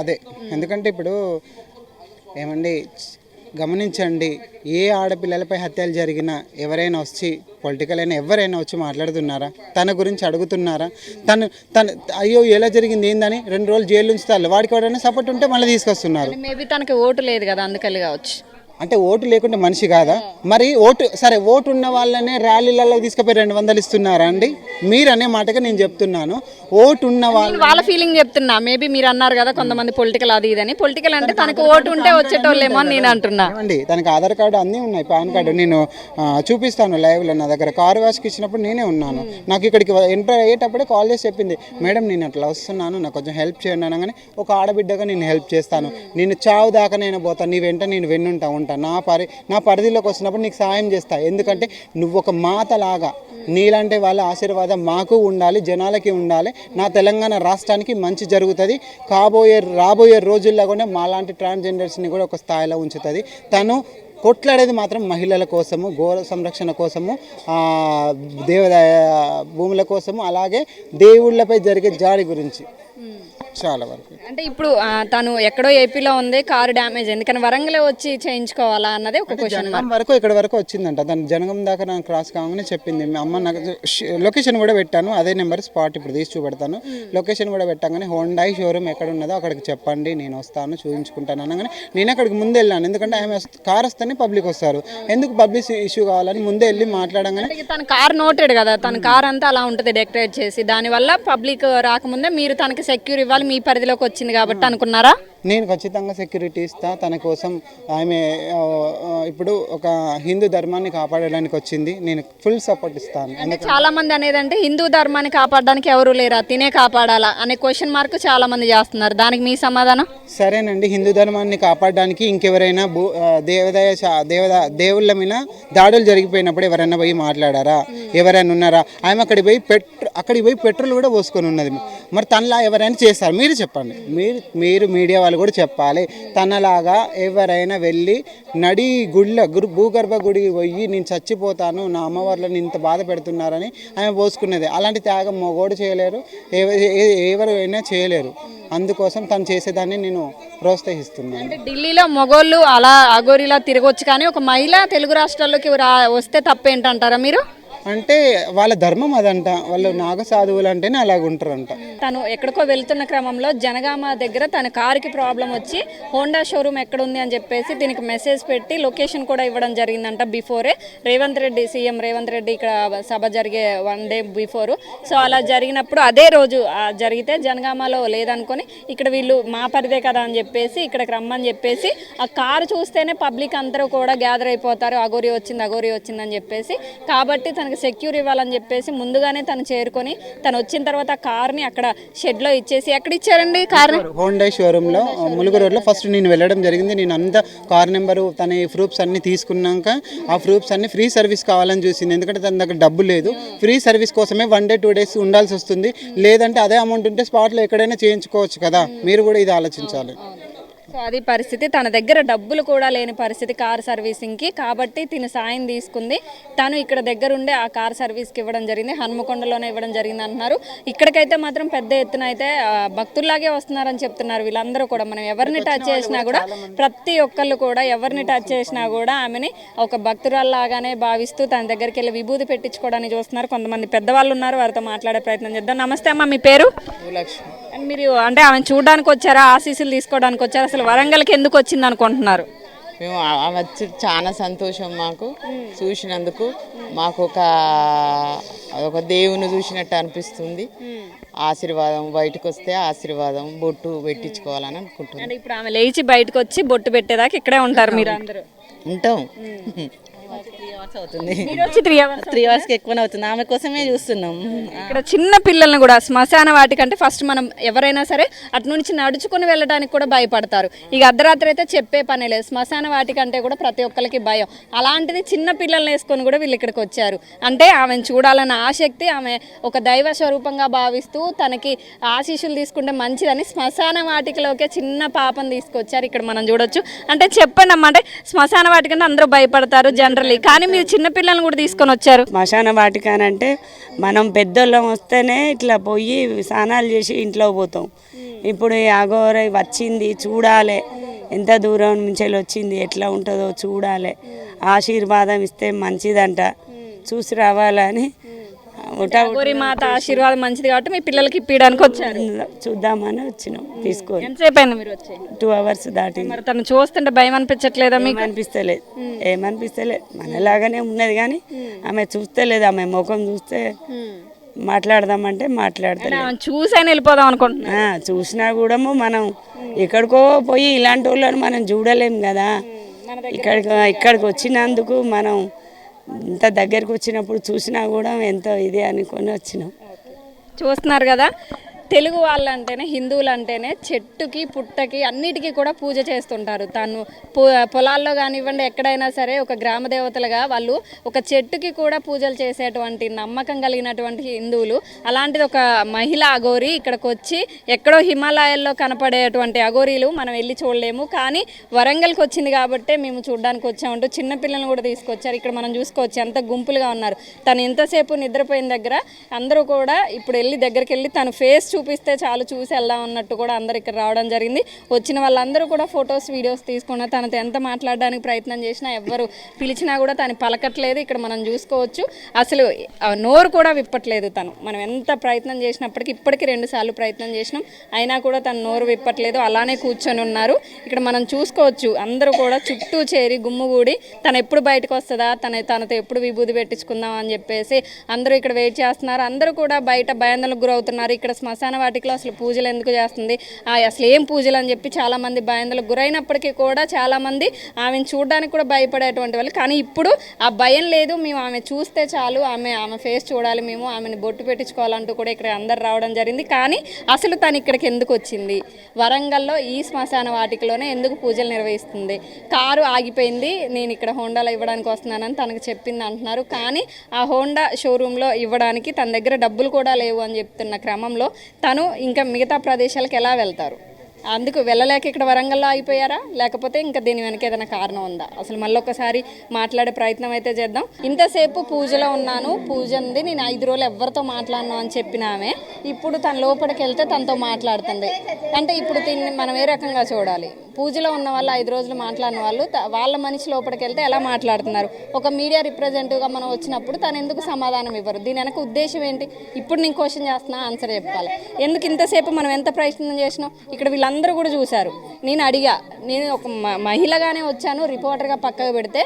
Speaker 4: అదే. ఎందుకంటే ఇప్పుడు ఏమండి గమనించండి ఏ ఆడపిల్లలపై హత్యలు జరిగినా ఎవరైనా వచ్చి పొలిటికల్ అయినా ఎవరైనా వచ్చి మాట్లాడుతున్నారా? తన గురించి అడుగుతున్నారా? తను తను అయ్యో ఎలా జరిగింది ఏందని రెండు రోజులు జైలు ఉంచుతారు వాడికి ఎవరైనా సపోర్ట్ ఉంటే మళ్ళీ తీసుకొస్తున్నారు.
Speaker 1: మేబీ తనకి ఓటు లేదు కదా అందుకని కావచ్చు.
Speaker 4: అంటే ఓటు లేకుంటే మనిషి కాదా? మరి ఓటు సరే ఓటు ఉన్న వాళ్ళనే ర్యాలీలలో తీసుకుపోయి రెండు వందలు ఇస్తున్నారా అండి? మీరు అనే మాటగా నేను చెప్తున్నాను. ఓటు ఉన్న వాళ్ళు
Speaker 1: వాళ్ళ ఫీలింగ్ చెప్తున్నా. మేబీ మీరు అన్నారు కదా కొంతమంది పొలిటికల్ అది ఇదని పొలిటికల్ అంటే తనకు ఓటు ఉంటే వచ్చేటోళ్ళేమో అని నేను అంటున్నా.
Speaker 4: ఏమండి? తనకి ఆధార్ కార్డు అన్నీ ఉన్నాయి పాన్ కార్డు. నేను చూపిస్తాను లైవ్లో నా దగ్గర. కారు వాష్కి ఇచ్చినప్పుడు నేనే ఉన్నాను. నాకు ఇక్కడికి ఎంటర్ అయ్యేటప్పుడే కాల్ చేసి చెప్పింది మేడం నేను అట్లా వస్తున్నాను. నాకు కొంచెం హెల్ప్ చేయండి అనగానే ఒక ఆడబిడ్డగా నేను హెల్ప్ చేస్తాను. నేను చావు దాకా నేను పోతాను నీ వెంట నేను వెన్నుంటా ఉంటా నా పరి నా పరిధిలోకి వచ్చినప్పుడు నీకు సాయం చేస్తా. ఎందుకంటే నువ్వు ఒక మాతలాగా నీలాంటి వాళ్ళ ఆశీర్వాదం మాకు ఉండాలి జనాలకి ఉండాలి. నా తెలంగాణ రాష్ట్రానికి మంచి జరుగుతుంది. కాబోయే రాబోయే రోజుల్లో కూడా మాలాంటి ట్రాన్స్జెండర్స్ని కూడా ఒక స్థాయిలో ఉంచుతుంది. తను కొట్లాడేది మాత్రం మహిళల కోసము గోర సంరక్షణ కోసము దేవదాయ భూముల కోసము అలాగే దేవుళ్ళపై జరిగే జాడి గురించి. చాలా వరకు.
Speaker 1: అంటే ఇప్పుడు ఆ, తను ఎక్కడో ఏపీలో ఉంది కారు డ్యామేజ్ ఎందుకని వరంగల్ వచ్చి చేయించుకోవాలా అన్నది ఒక క్వశ్చన్
Speaker 4: జనగం వరకు ఇక్కడ వరకు వచ్చిందంట. దాని జనగం దాకా నాకు క్రాస్ కాగానే చెప్పింది. మీ అమ్మ నాకు ష- లొకేషన్ కూడా పెట్టాను. అదే నెంబర్ స్పాట్ ఇప్పుడు తీసి చూపెడతాను. లొకేషన్ కూడా పెట్టగానే హోండాయి షోరూమ్ ఎక్కడ ఉన్నదో అక్కడికి చెప్పండి నేను వస్తాను చూపించుకుంటాను అనగానే నేను అక్కడికి ముందే వెళ్ళాను. ఎందుకంటే ఆమె వస్త- కార్ వస్తేనే పబ్లిక్ వస్తారు. ఎందుకు పబ్లిక్ ఇష్యూ కావాలని ముందే వెళ్ళి మాట్లాడంగానే
Speaker 1: అంటే తన కార్ నోటెడ్ కదా. తన కార్ అంతా అలా ఉంటుంది డెకరేట్ చేసి. దానివల్ల పబ్లిక్ రాకముందే మీరు తనకి సెక్యూర్ ఇవ్వాలి మీ పరిధిలోకి వచ్చింది కాబట్టి అనుకున్నారా?
Speaker 4: నేను ఖచ్చితంగా సెక్యూరిటీ ఇస్తా. తన కోసం ఆమె ఇప్పుడు ఒక హిందూ ధర్మాన్ని కాపాడడానికి వచ్చింది. నేను ఫుల్ సపోర్ట్ ఇస్తాను.
Speaker 1: అంటే చాలా మంది అనేది అంటే హిందూ ధర్మాన్ని కాపాడడానికి ఎవరు లేరా? తినే కాపాడాలా? అనే క్వశ్చన్ మార్క్ చాలా మంది చేస్తున్నారు. దానికి మీ సమాధానం?
Speaker 4: సరేనండి. హిందూ ధర్మాన్ని కాపాడడానికి ఇంకెవరైనా భూ దేవదాయ దేవదా దేవుళ్ళ మీద దాడులు జరిగిపోయినప్పుడు ఎవరైనా పోయి మాట్లాడారా? ఎవరైనా ఉన్నారా? ఆమె అక్కడికి పోయి పెట్రో అక్కడికి పోయి పెట్రోల్ కూడా పోసుకొని ఉన్నది. మరి తనలా ఎవరైనా చేస్తారు మీరు చెప్పండి. మీరు మీరు మీడియా వాళ్ళు కూడా చెప్పాలి. తనలాగా ఎవరైనా వెళ్ళి నడి గుళ్ళ గురు భూగర్భ గుడికి పోయి నేను చచ్చిపోతాను నా అమ్మవార్లను ఇంత బాధ పెడుతున్నారని ఆమె పోసుకునేది. అలాంటి త్యాగం మొగోడు చేయలేరు ఎవరైనా చేయలేరు. అందుకోసం తను చేసేదాన్ని నేను ప్రోత్సహిస్తున్నాను.
Speaker 1: అంటే ఢిల్లీలో మొగోళ్ళు అలా అగోరిలా తిరగొచ్చు కానీ ఒక మహిళ తెలుగు రాష్ట్రాల్లోకి రా వస్తే తప్పేంటంటారా మీరు?
Speaker 4: అంటే వాళ్ళ ధర్మం అదంట. వాళ్ళు నాగ సాధువులు అంటేనే అలాగ ఉంటారంట.
Speaker 1: తను ఎక్కడికో వెళ్తున్న క్రమంలో జనగామ దగ్గర తన కారుకి ప్రాబ్లం వచ్చి హోండా షోరూమ్ ఎక్కడ ఉంది అని చెప్పేసి దీనికి మెసేజ్ పెట్టి లొకేషన్ కూడా ఇవ్వడం జరిగిందంట బిఫోరే. రేవంత్ రెడ్డి సీఎం రేవంత్ రెడ్డి ఇక్కడ సభ జరిగే వన్ డే బిఫోర్. సో అలా జరిగినప్పుడు అదే రోజు జరిగితే జనగామలో లేదనుకొని ఇక్కడ వీళ్ళు మా పరిదే కదా అని చెప్పేసి ఇక్కడికి రమ్మని చెప్పేసి ఆ కారు చూస్తేనే పబ్లిక్ అందరూ కూడా గ్యాదర్ అయిపోతారు. అగోరి వచ్చింది అగోరి వచ్చిందని చెప్పేసి. కాబట్టి తనకి తనకి సెక్యూర్ ఇవ్వాలని చెప్పేసి ముందుగానే తను చేరుకొని తను వచ్చిన తర్వాత కార్ని అక్కడ షెడ్లో ఇచ్చేసి ఎక్కడ ఇచ్చారండి కార్ని?
Speaker 4: హోండా షోరూంలో ములుగు రోడ్లో ఫస్ట్ నేను వెళ్ళడం జరిగింది. నేను అంతా కార్ నెంబరు తన ప్రూఫ్స్ అన్ని తీసుకున్నాక ఆ ప్రూఫ్స్ అన్ని ఫ్రీ సర్వీస్ కావాలని చూసింది. ఎందుకంటే తన దగ్గర డబ్బు లేదు. ఫ్రీ సర్వీస్ కోసమే వన్ డే టూ డేస్ ఉండాల్సి వస్తుంది. లేదంటే అదే అమౌంట్ ఉంటే స్పాట్లో ఎక్కడైనా చేయించుకోవచ్చు కదా. మీరు కూడా ఇది ఆలోచించాలి.
Speaker 1: సో అది పరిస్థితి. తన దగ్గర డబ్బులు కూడా లేని పరిస్థితి కార్ సర్వీసింగ్కి. కాబట్టి తిను సాయం తీసుకుంది. తను ఇక్కడ దగ్గర ఉండే ఆ కార్ సర్వీస్కి ఇవ్వడం జరిగింది. హన్మకొండలోనే ఇవ్వడం జరిగింది అంటున్నారు. ఇక్కడికైతే మాత్రం పెద్ద ఎత్తున అయితే భక్తుల్లాగే వస్తున్నారని చెప్తున్నారు వీళ్ళందరూ కూడా. మనం ఎవరిని టచ్ చేసినా కూడా ప్రతి ఒక్కళ్ళు కూడా ఎవరిని టచ్ చేసినా కూడా ఆమెని ఒక భక్తురాల్లాగానే భావిస్తూ తన దగ్గరికి వెళ్ళి విభూతి పెట్టించుకోవడానికి చూస్తున్నారు. కొంతమంది పెద్దవాళ్ళు ఉన్నారు. వారితో మాట్లాడే ప్రయత్నం చేద్దాం. నమస్తే అమ్మ మీ పేరు? అండ్ మీరు అంటే ఆమె చూడడానికి వచ్చారా? ఆశీస్సులు తీసుకోవడానికి వచ్చారా? అసలు వరంగల్కి ఎందుకు వచ్చింది అనుకుంటున్నారు?
Speaker 6: మేము ఆమె వచ్చి చాలా సంతోషం మాకు చూసినందుకు. మాకు ఒక ఒక దేవుని చూసినట్టు అనిపిస్తుంది. ఆశీర్వాదం బయటకు వస్తే ఆశీర్వాదం బొట్టు పెట్టించుకోవాలని అనుకుంటున్నాం.
Speaker 1: అంటే ఇప్పుడు ఆమె లేచి బయటకు వచ్చి బొట్టు పెట్టేదాకా ఇక్కడే ఉంటారు మీరు అందరూ
Speaker 6: ఉంటాం
Speaker 5: three hours
Speaker 1: three hours
Speaker 5: three అవర్స్కి ఎక్కువనే అవుతుంది. ఆమె కోసమే చూస్తున్నాం.
Speaker 1: ఇక్కడ చిన్న పిల్లల్ని కూడా శ్మశాన వాటికంటే ఫస్ట్ మనం ఎవరైనా సరే అటు నుంచి నడుచుకుని వెళ్ళడానికి కూడా భయపడతారు. ఇక అర్ధరాత్రి అయితే చెప్పే పనే లేదు. శ్మశాన వాటికంటే కూడా ప్రతి ఒక్కరికి భయం. అలాంటిది చిన్న పిల్లల్ని వేసుకొని కూడా వీళ్ళు ఇక్కడికి వచ్చారు. అంటే ఆమెను చూడాలన్న ఆసక్తి ఆమె ఒక దైవ స్వరూపంగా భావిస్తూ తనకి ఆశీస్సులు తీసుకుంటే మంచిదని శ్మశాన వాటికలోకే చిన్న పాపను తీసుకొచ్చారు. ఇక్కడ మనం చూడొచ్చు. అంటే చెప్పండి అమ్మా అంటే శ్మశాన వాటికంటే అందరూ భయపడతారు జనరల్లీ కానీ మీరు చిన్నపిల్లలను కూడా తీసుకొని వచ్చారు.
Speaker 7: శ్మశాన వాటికానంటే మనం పెద్దోళ్ళం వస్తేనే ఇట్లా పోయి స్నానాలు చేసి ఇంట్లో పోతాం. ఇప్పుడు ఈ అఘోర వచ్చింది చూడాలి. ఎంత దూరం నుంచి వెళ్ళి వచ్చింది ఎట్లా ఉంటుందో చూడాలి. ఆశీర్వాదం ఇస్తే మంచిదంట. చూసి రావాలని
Speaker 1: గోరి మాత ఆశీర్వాదం మంచిది కాబట్టి మీ పిల్లలకి ఇప్పించడానికి వచ్చారు.
Speaker 7: చూద్దామని వచ్చినాం తీసుకొని.
Speaker 1: ఎంతసేపు అయింది మీరు వచ్చి?
Speaker 7: టూ అవర్స్ దాటింది.
Speaker 1: మరి తను చూస్తుంటే భయం అనిపించట్లేదా మీకు?
Speaker 7: ఏమనిపిస్తలేదు ఏమనిపిస్తలేదు మనలాగానే ఉన్నది కానీ ఆమె చూస్తలేదు ఆమె ముఖం చూస్తే మాట్లాడదామంటే మాట్లాడతలేదు.
Speaker 1: ఆమెను చూసైనా వెళ్ళిపోదాం అనుకుంటున్నా
Speaker 7: చూసినా కూడా మనం ఎక్కడికో పోయి ఇలాంటి వాళ్ళని మనం చూడలేం కదా. ఇక్కడికి ఇక్కడికి వచ్చినందుకు మనం ఇంత దగ్గరకు వచ్చినప్పుడు చూసినా కూడా ఎంతో ఇది అనుకొని వచ్చినాం.
Speaker 1: చూస్తున్నారు కదా? తెలుగు వాళ్ళు అంటేనే హిందువులు అంటేనే చెట్టుకి పుట్టకి అన్నిటికీ కూడా పూజ చేస్తుంటారు. తను పొ- పొలాల్లో కానివ్వండి ఎక్కడైనా సరే ఒక గ్రామ దేవతలుగా వాళ్ళు ఒక చెట్టుకి కూడా పూజలు చేసేటువంటి నమ్మకం కలిగినటువంటి హిందువులు. అలాంటిది ఒక మహిళ అఘోరి ఇక్కడికి వచ్చి ఎక్కడో హిమాలయాల్లో కనపడేటువంటి అఘోరీలు మనం వెళ్ళి చూడలేము. కానీ వరంగల్కి వచ్చింది కాబట్టే మేము చూడడానికి వచ్చామంటూ చిన్న కూడా తీసుకొచ్చారు. ఇక్కడ మనం చూసుకోవచ్చు ఎంత గుంపులుగా ఉన్నారు. తను ఎంతసేపు నిద్రపోయిన దగ్గర అందరూ కూడా ఇప్పుడు వెళ్ళి దగ్గరికి వెళ్ళి తను ఫేస్ చూపిస్తే చాలు చూసి వెళ్దాం అన్నట్టు కూడా అందరు ఇక్కడ రావడం జరిగింది. వచ్చిన వాళ్ళందరూ కూడా ఫొటోస్ వీడియోస్ తీసుకున్న తనతో ఎంత మాట్లాడడానికి ప్రయత్నం చేసినా ఎవ్వరు పిలిచినా కూడా తను పలకట్లేదు. ఇక్కడ మనం చూసుకోవచ్చు. అసలు నోరు కూడా విప్పట్లేదు తను. మనం ఎంత ప్రయత్నం చేసినప్పటికీ ఇప్పటికీ రెండు సార్లు ప్రయత్నం చేసినాం. అయినా కూడా తను నోరు విప్పట్లేదు. అలానే కూర్చొని ఉన్నారు. ఇక్కడ మనం చూసుకోవచ్చు. అందరూ కూడా చుట్టూ చేరి గుమ్ముగూడి తను ఎప్పుడు బయటకు వస్తుందా తన తనతో ఎప్పుడు విభూది పెట్టించుకుందాం అని చెప్పేసి అందరూ ఇక్కడ వెయిట్ చేస్తున్నారు. అందరూ కూడా బయట భయాందోళనకు గురవుతున్నారు. ఇక్కడ శ్మశాన వాటికలో అసలు పూజలు ఎందుకు చేస్తుంది? ఆ, అసలు ఏం పూజలు అని చెప్పి చాలామంది మంది గురైనప్పటికీ కూడా చాలామంది ఆమెను చూడడానికి కూడా భయపడేటువంటి వాళ్ళు. కానీ ఇప్పుడు ఆ భయం లేదు. మేము ఆమె చూస్తే చాలు. ఆమె ఆమె ఫేస్ చూడాలి మేము. ఆమెను బొట్టు పెట్టించుకోవాలంటూ కూడా ఇక్కడ అందరు రావడం జరిగింది. కానీ అసలు తను ఇక్కడికి ఎందుకు వచ్చింది? వరంగల్లో ఈ శ్మశాన వాటికలోనే ఎందుకు పూజలు నిర్వహిస్తుంది? కారు ఆగిపోయింది. నేను ఇక్కడ హోండాలో ఇవ్వడానికి వస్తున్నానని తనకు చెప్పింది అంటున్నారు. కానీ ఆ హోండా షోరూంలో ఇవ్వడానికి తన దగ్గర డబ్బులు కూడా లేవు అని చెప్తున్న క్రమంలో తను ఇంకా మిగతా ప్రదేశాలకు ఎలా వెళ్తారు? అందుకు వెళ్ళలేక ఇక్కడ వరంగల్లో అయిపోయారా లేకపోతే ఇంకా దీని వెనక ఏదైనా కారణం ఉందా? అసలు మళ్ళీ ఒకసారి మాట్లాడే ప్రయత్నం అయితే చేద్దాం. ఇంతసేపు పూజలో ఉన్నాను. పూజ ఉంది నేను ఐదు రోజులు ఎవరితో మాట్లాడినా అని చెప్పిన ఆమె. ఇప్పుడు తన లోపలికి వెళ్తే తనతో మాట్లాడుతుంది. అంటే ఇప్పుడు దీన్ని మనం ఏ రకంగా చూడాలి? పూజలో ఉన్న వాళ్ళు ఐదు రోజులు మాట్లాడిన వాళ్ళు వాళ్ళ మనిషి లోపలికి వెళ్తే ఎలా మాట్లాడుతున్నారు? ఒక మీడియా రిప్రజెంటేటివ్గా మనం వచ్చినప్పుడు తను ఎందుకు సమాధానం ఇవ్వరు? దీని వెనక ఉద్దేశం ఏంటి? ఇప్పుడు నేను క్వశ్చన్ చేస్తున్నా ఆన్సర్ చెప్పాలి. ఎందుకు ఇంతసేపు మనం ఎంత ప్రయత్నం చేసినాం? ఇక్కడ వీళ్ళందరూ అందరూ కూడా చూశారు. నేను అడిగా నేను ఒక మ- మహిళగానే వచ్చాను రిపోర్టర్గా పక్కకు పెడితే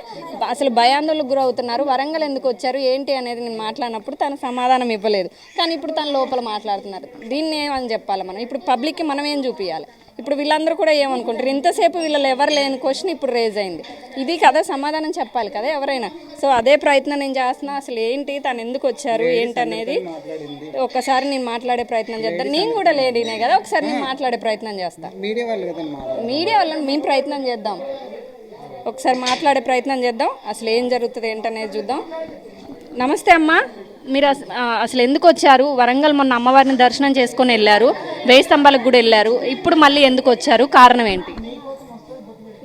Speaker 1: అసలు భయాందోళనకు గురవుతున్నారు వరంగల్ ఎందుకు వచ్చారు ఏంటి అనేది నేను మాట్లాడినప్పుడు తను సమాధానం ఇవ్వలేదు. కానీ ఇప్పుడు తను లోపల మాట్లాడుతున్నారు. దీన్ని ఏమని చెప్పాలి మనం? ఇప్పుడు పబ్లిక్కి మనం ఏం చూపించాలి ఇప్పుడు వీళ్ళందరూ కూడా ఏమనుకుంటారు? ఇంతసేపు వీళ్ళలో ఎవరు లేని క్వశ్చన్ ఇప్పుడు రేజ్ అయింది. ఇది కదా సమాధానం చెప్పాలి కదా ఎవరైనా. సో అదే ప్రయత్నం నేను చేస్తున్నా. అసలు ఏంటి? తను ఎందుకు వచ్చారు? ఏంటనేది ఒకసారి నేను మాట్లాడే ప్రయత్నం చేద్దాం నేను కూడా లేడీనే కదా. ఒకసారి నేను మాట్లాడే ప్రయత్నం చేస్తా.
Speaker 4: మీడియా వాళ్ళు
Speaker 1: మీడియా వాళ్ళని మేము ప్రయత్నం చేద్దాం. ఒకసారి మాట్లాడే ప్రయత్నం చేద్దాం. అసలు ఏం జరుగుతుంది ఏంటనేది చూద్దాం. నమస్తే అమ్మా. మీరు అసలు ఎందుకు వచ్చారు? వరంగల్ మొన్న అమ్మవారిని దర్శనం చేసుకొని వెళ్ళారు. వేయి స్తంభాలకు కూడా వెళ్ళారు. ఇప్పుడు మళ్ళీ ఎందుకు వచ్చారు? కారణం ఏంటి?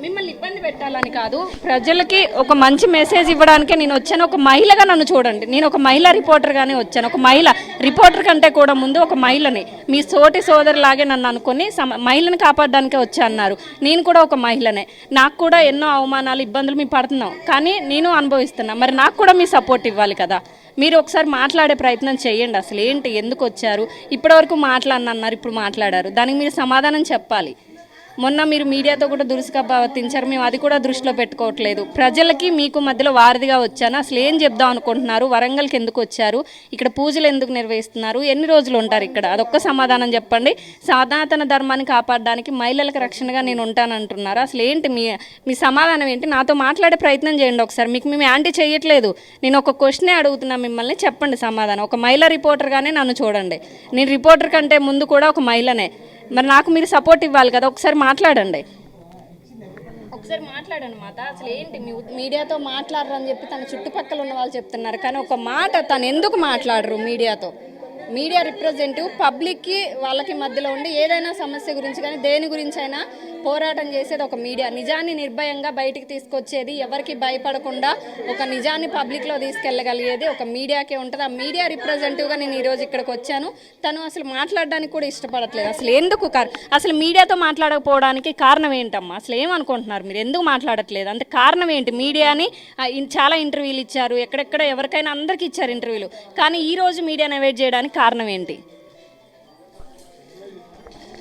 Speaker 1: మిమ్మల్ని ఇబ్బంది పెట్టాలని కాదు. ప్రజలకి ఒక మంచి మెసేజ్ ఇవ్వడానికే నేను వచ్చాను. ఒక మహిళగా నన్ను చూడండి. నేను ఒక మహిళ రిపోర్టర్గానే వచ్చాను. ఒక మహిళ రిపోర్టర్ కంటే కూడా ముందు ఒక మహిళని మీ సోటి సోదరులాగే నన్ను అనుకొని సమ మహిళని కాపాడడానికే వచ్చా అన్నారు. నేను కూడా ఒక మహిళనే. నాకు కూడా ఎన్నో అవమానాలు ఇబ్బందులు మేము పడుతున్నాం. కానీ నేను అనుభవిస్తున్నా. మరి నాకు కూడా మీ సపోర్ట్ ఇవ్వాలి కదా. మీరు ఒకసారి మాట్లాడే ప్రయత్నం చేయండి. అసలు ఏంటి ఎందుకు వచ్చారు? ఇప్పటివరకు మాట్లాడినన్నారు ఇప్పుడు మాట్లాడారు. దానికి మీరు సమాధానం చెప్పాలి. మొన్న మీరు మీడియాతో కూడా దురుసుగా మేము అది కూడా దృష్టిలో పెట్టుకోవట్లేదు. ప్రజలకి మీకు మధ్యలో వారధిగా వచ్చాను. అసలు ఏం చెప్దాం అనుకుంటున్నారు? వరంగల్కి ఎందుకు వచ్చారు? ఇక్కడ పూజలు ఎందుకు నిర్వహిస్తున్నారు? ఎన్ని రోజులు ఉంటారు ఇక్కడ? అదొక్క సమాధానం చెప్పండి. సనాతన ధర్మాన్ని కాపాడడానికి మహిళలకు రక్షణగా నేను ఉంటానంటున్నారు. అసలు ఏంటి మీ మీ సమాధానం ఏంటి? నాతో మాట్లాడే ప్రయత్నం చేయండి ఒకసారి. మీకు మేము యాంటీ చేయట్లేదు. నేను ఒక క్వశ్చనే అడుగుతున్నా మిమ్మల్ని. చెప్పండి సమాధానం. ఒక మహిళ రిపోర్టర్గానే నన్ను చూడండి. నేను రిపోర్టర్ కంటే ముందు కూడా ఒక మహిళనే. మరి నాకు మీరు సపోర్ట్ ఇవ్వాలి కదా ఒకసారి మాట్లాడండి. ఒకసారి మాట్లాడండి మాత అసలు ఏంటి మీ మీడియాతో మాట్లాడరు అని చెప్పి తన చుట్టుపక్కల ఉన్న వాళ్ళు చెప్తున్నారు. కానీ ఒక మాట తను ఎందుకు మాట్లాడరు మీడియాతో? మీడియా రిప్రజెంటివ్ పబ్లిక్కి వాళ్ళకి మధ్యలో ఉండి ఏదైనా సమస్య గురించి కానీ దేని గురించి అయినా పోరాటం చేసేది ఒక మీడియా. నిజాన్ని నిర్భయంగా బయటికి తీసుకొచ్చేది ఎవరికి భయపడకుండా ఒక నిజాన్ని పబ్లిక్లో తీసుకెళ్ళగలిగేది ఒక మీడియాకే ఉంటుంది. ఆ మీడియా రిప్రజెంటివ్గా నేను ఈరోజు ఇక్కడికి వచ్చాను. తను అసలు మాట్లాడడానికి కూడా ఇష్టపడట్లేదు. అసలు ఎందుకు కార్ అసలు మీడియాతో మాట్లాడకపోవడానికి కారణం ఏంటమ్మా? అసలు ఏమనుకుంటున్నారు మీరు? ఎందుకు మాట్లాడట్లేదు? అంటే కారణం ఏంటి? మీడియాని చాలా ఇంటర్వ్యూలు ఇచ్చారు. ఎక్కడెక్కడ ఎవరికైనా అందరికీ ఇచ్చారు ఇంటర్వ్యూలు. కానీ ఈరోజు మీడియాని అవాయిడ్ చేయడానికి కారణం ఏంటి?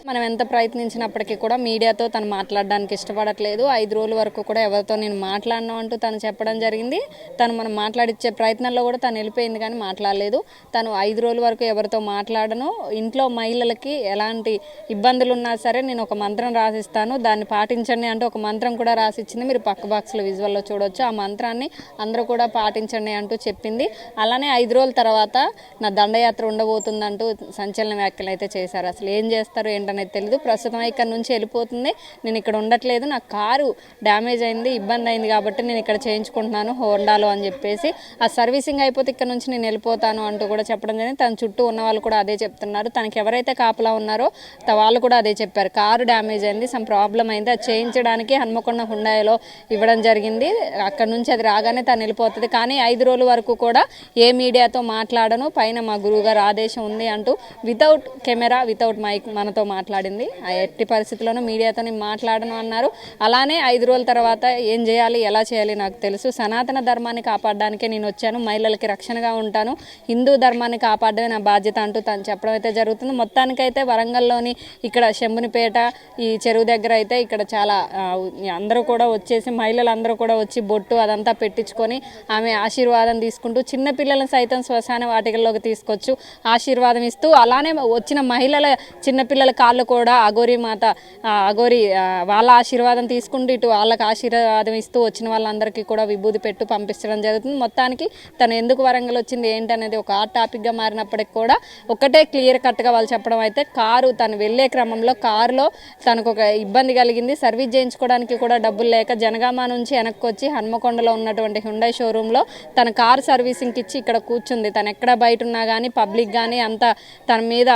Speaker 1: మనం ఎంత ప్రయత్నించినప్పటికీ కూడా మీడియాతో తను మాట్లాడడానికి ఇష్టపడట్లేదు. ఐదు రోజుల వరకు కూడా ఎవరితో నేను మాట్లాడినా అంటూ తను చెప్పడం జరిగింది. తను మనం మాట్లాడిచ్చే ప్రయత్నంలో కూడా తను వెళ్ళిపోయింది కానీ మాట్లాడలేదు. తను ఐదు రోజుల వరకు ఎవరితో మాట్లాడను. ఇంట్లో మహిళలకి ఎలాంటి ఇబ్బందులు ఉన్నా సరే నేను ఒక మంత్రం రాసిస్తాను. దాన్ని పాటించండి అంటూ ఒక మంత్రం కూడా రాసిచ్చింది. మీరు పక్క బాక్స్లో విజువల్లో చూడొచ్చు. ఆ మంత్రాన్ని అందరూ కూడా పాటించండి అంటూ చెప్పింది. అలానే ఐదు రోజుల తర్వాత నా దండయాత్ర ఉండబోతుందంటూ సంచలన వ్యాఖ్యలు అయితే చేశారు. అసలు ఏం చేస్తారు? ఏంటంటే అనేది తెలియదు ప్రస్తుతం ఇక్కడ నుంచి వెళ్ళిపోతుంది. నేను ఇక్కడ ఉండట్లేదు. నా కారు డ్యామేజ్ అయింది ఇబ్బంది అయింది కాబట్టి నేను ఇక్కడ చేయించుకుంటున్నాను హోండాలో అని చెప్పేసి. ఆ సర్వీసింగ్ అయిపోతే ఇక్కడ నుంచి నేను వెళ్ళిపోతాను అంటూ కూడా చెప్పడం జరిగింది. తన చుట్టూ ఉన్న వాళ్ళు కూడా అదే చెప్తున్నారు. తనకి ఎవరైతే కాపలా ఉన్నారో త- వాళ్ళు కూడా అదే చెప్పారు. కారు డ్యామేజ్ అయింది సమ్ ప్రాబ్లం అయింది. అది చేయించడానికి హన్మకొండ హుండాయిలో ఇవ్వడం జరిగింది. అక్కడ నుంచి అది రాగానే తను వెళ్ళిపోతుంది. కానీ ఐదు రోజుల వరకు కూడా ఏ మీడియాతో మాట్లాడను. పైన మా గురువుగారు ఆదేశం ఉంది అంటూ వితౌట్ కెమెరా వితౌట్ మైక్ మనతో మాట్లాడింది. ఆ ఎట్టి పరిస్థితుల్లోనూ మీడియాతో మాట్లాడను అన్నారు. అలానే ఐదు రోజుల తర్వాత ఏం చేయాలి ఎలా చేయాలి నాకు తెలుసు. సనాతన ధర్మాన్ని కాపాడడానికే నేను వచ్చాను. మహిళలకి రక్షణగా ఉంటాను. హిందూ ధర్మాన్ని కాపాడడమే నా బాధ్యత అంటూ తను చెప్పడం అయితే జరుగుతుంది. మొత్తానికైతే వరంగల్లోని ఇక్కడ శంభునిపేట ఈ చెరువు దగ్గర అయితే ఇక్కడ చాలా అందరూ కూడా వచ్చేసి మహిళలందరూ కూడా వచ్చి బొట్టు అదంతా పెట్టించుకొని ఆమె ఆశీర్వాదం తీసుకుంటూ చిన్నపిల్లలను సైతం శ్మశాన వాటికల్లోకి తీసుకొచ్చు ఆశీర్వాదం ఇస్తూ అలానే వచ్చిన మహిళల చిన్నపిల్లల వాళ్ళు కూడా అగోరి మాత అగోరి వాళ్ళ ఆశీర్వాదం తీసుకుంటూ ఇటు వాళ్ళకి ఆశీర్వాదం ఇస్తూ వచ్చిన వాళ్ళందరికీ కూడా విభూది పెట్టు పంపించడం జరుగుతుంది. మొత్తానికి తను ఎందుకు వరంగల్ వచ్చింది ఏంటి అనేది ఒక హాట్ టాపిక్గా మారినప్పటికి కూడా ఒకటే క్లియర్ కట్గా వాళ్ళు చెప్పడం అయితే కారు తను వెళ్ళే క్రమంలో కారులో తనకు ఒక ఇబ్బంది కలిగింది. సర్వీస్ చేయించుకోవడానికి కూడా డబ్బులు లేక జనగామ నుంచి వెనక్కి వచ్చి హన్మకొండలో ఉన్నటువంటి హుండై షోరూంలో తన కార్ సర్వీసింగ్కి ఇచ్చి ఇక్కడ కూర్చుంది. తను ఎక్కడ బయట ఉన్నా కానీ పబ్లిక్ కానీ అంత తన మీద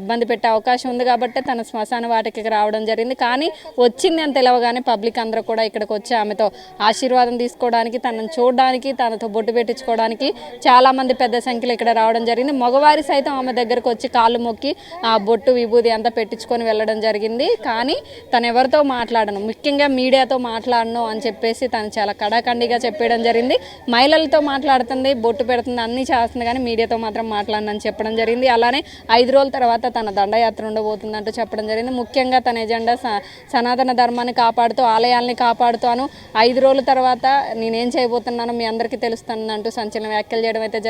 Speaker 1: ఇబ్బంది పెట్టే అవకాశం ఉంది కాబట్టి తన శ్మశాన వాటికి రావడం జరిగింది. కానీ వచ్చింది అని తెలవగానే పబ్లిక్ అందరూ కూడా ఇక్కడికి వచ్చి ఆమెతో ఆశీర్వాదం తీసుకోవడానికి తనను చూడడానికి తనతో బొట్టు పెట్టించుకోవడానికి చాలామంది పెద్ద సంఖ్యలో ఇక్కడ రావడం జరిగింది. మగవారి సైతం ఆమె దగ్గరకు వచ్చి కాళ్ళు మొక్కి ఆ బొట్టు విభూది అంతా పెట్టించుకొని వెళ్ళడం జరిగింది. కానీ తను ఎవరితో మాట్లాడను? ముఖ్యంగా మీడియాతో మాట్లాడను అని చెప్పేసి తను చాలా కడాఖండిగా చెప్పేయడం జరిగింది. మహిళలతో మాట్లాడుతుంది బొట్టు పెడుతుంది అన్నీ చేస్తుంది కానీ మీడియాతో మాత్రం మాట్లాడనని చెప్పడం జరిగింది. అలానే ఐదు రోజుల తర్వాత తన దండయాత్ర ఉండబోతుందంటూ చెప్పడం జరిగింది. ముఖ్యంగా తన ఎజెండా స- సనాతన ధర్మాన్ని కాపాడుతూ ఆలయాల్ని కాపాడుతాను ఐదు రోజుల తర్వాత నేనేం చేయబోతున్నానో మీ అందరికీ తెలుస్తుందంటూ సంచలన వ్యాఖ్యలు చేయడం అయితే జరిగింది.